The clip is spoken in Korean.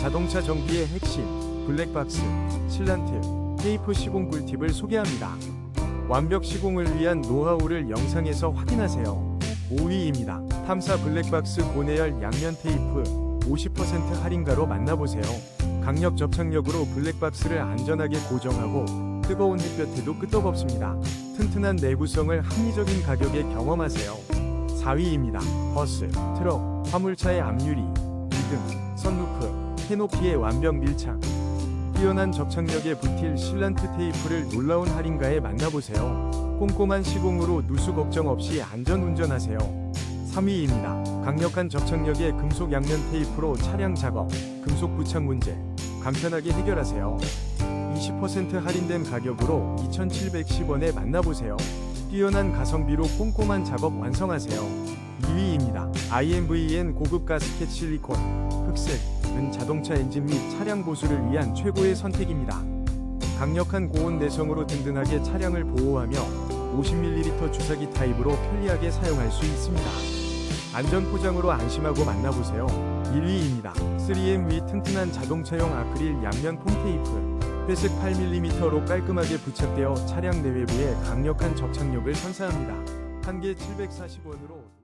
자동차 정비의 핵심, 블랙박스, 실란트, 테이프 시공 꿀팁을 소개합니다. 완벽 시공을 위한 노하우를 영상에서 확인하세요. 5위입니다. 탐사 블랙박스 고내열 양면 테이프 50% 할인가로 만나보세요. 강력 접착력으로 블랙박스를 안전하게 고정하고 뜨거운 햇볕에도 끄떡없습니다. 튼튼한 내구성을 합리적인 가격에 경험하세요. 4위입니다. 버스, 트럭, 화물차의 앞유리, 비등, 선루프, 캐노피의 완벽 밀착. 뛰어난 접착력의 부틸 실란트 테이프를 놀라운 할인가에 만나보세요. 꼼꼼한 시공으로 누수 걱정 없이 안전 운전하세요. 3위입니다. 강력한 접착력의 금속 양면 테이프로 차량 작업, 금속 부착 문제 간편하게 해결하세요. 20% 할인된 가격으로 2,710원에 만나보세요. 뛰어난 가성비로 꼼꼼한 작업 완성하세요. 2위입니다. IMVN 고급 가스켓 실리콘, 흑색, 은 자동차 엔진 및 차량 보수를 위한 최고의 선택입니다. 강력한 고온 내성으로 든든하게 차량을 보호하며 50ml 주사기 타입으로 편리하게 사용할 수 있습니다. 안전 포장으로 안심하고 만나보세요. 1위입니다. 3M 위 튼튼한 자동차용 아크릴 양면 폼 테이프. 회색 8mm로 깔끔하게 부착되어 차량 내외부에 강력한 접착력을 선사합니다. 한 개 740원으로